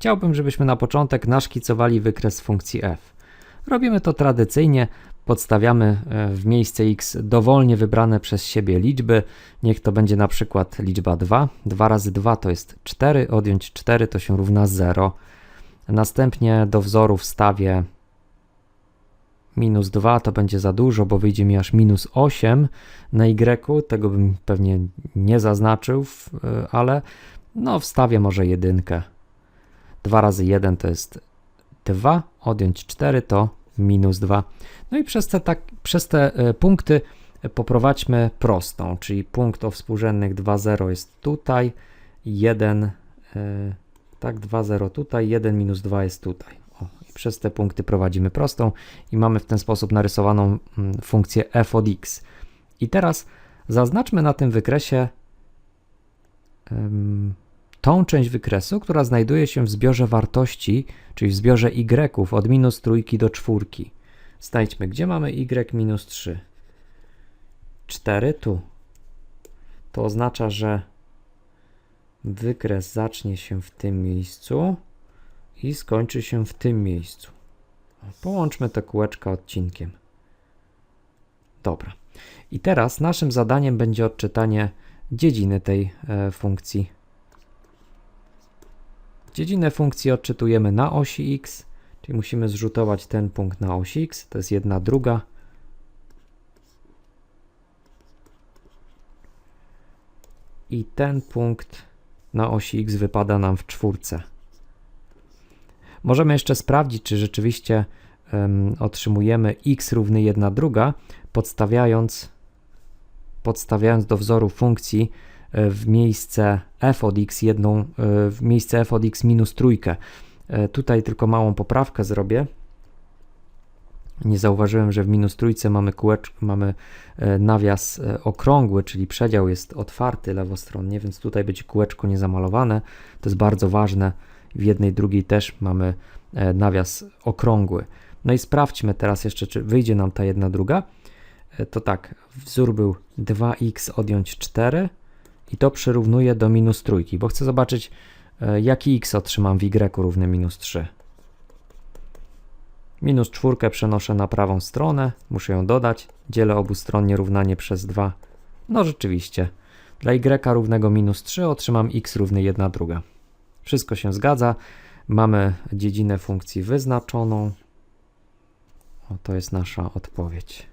Chciałbym, żebyśmy na początek naszkicowali wykres funkcji f. Robimy to tradycyjnie, podstawiamy e, w miejsce x dowolnie wybrane przez siebie liczby. Niech to będzie na przykład liczba 2. 2 razy 2 to jest 4, odjąć 4 to się równa 0. Następnie do wzoru wstawię minus 2, to będzie za dużo, bo wyjdzie mi aż minus 8 na y, tego bym pewnie nie zaznaczył, y, ale no wstawię może jedynkę. 2 razy 1 to jest 2, odjąć 4 to minus 2. No i przez te, tak, przez te y, punkty poprowadźmy prostą, czyli punkt o współrzędnych 2, 0 jest tutaj, 1, y, tak, 2, 0 tutaj, 1 minus 2 jest tutaj. O, i przez te punkty prowadzimy prostą i mamy w ten sposób narysowaną mm, funkcję f od x. I teraz zaznaczmy na tym wykresie tą część wykresu, która znajduje się w zbiorze wartości, czyli w zbiorze y od minus trójki do czwórki. Znajdźmy, gdzie mamy y minus 3. 4 tu. To oznacza, że wykres zacznie się w tym miejscu i skończy się w tym miejscu. Połączmy te kółeczka odcinkiem. Dobra. I teraz naszym zadaniem będzie odczytanie dziedziny tej e, funkcji. Dziedzinę funkcji odczytujemy na osi x, czyli musimy zrzutować ten punkt na osi x, to jest jedna druga. I ten punkt na osi x wypada nam w czwórce. Możemy jeszcze sprawdzić, czy rzeczywiście em, otrzymujemy x równy 1 druga, podstawiając, podstawiając do wzoru funkcji w miejsce f od x jedną, e, w miejsce f od x minus trójkę. E, Tutaj tylko małą poprawkę zrobię. Nie zauważyłem, że w minus trójce mamy, kółecz, mamy e, nawias e, okrągły, czyli przedział jest otwarty lewostronnie, więc tutaj będzie kółeczko niezamalowane. To jest bardzo ważne. W jednej, drugiej też mamy e, nawias okrągły. No i sprawdźmy teraz jeszcze, czy wyjdzie nam ta jedna druga. E, To tak, wzór był 2x odjąć 4 i to przyrównuje do minus trójki, bo chcę zobaczyć, e, jaki x otrzymam w y równy minus 3. Minus czwórkę przenoszę na prawą stronę, muszę ją dodać, dzielę obustronnie równanie przez 2. No rzeczywiście, dla y równego minus 3 otrzymam x równy 1 druga. Wszystko się zgadza, mamy dziedzinę funkcji wyznaczoną. O, to jest nasza odpowiedź.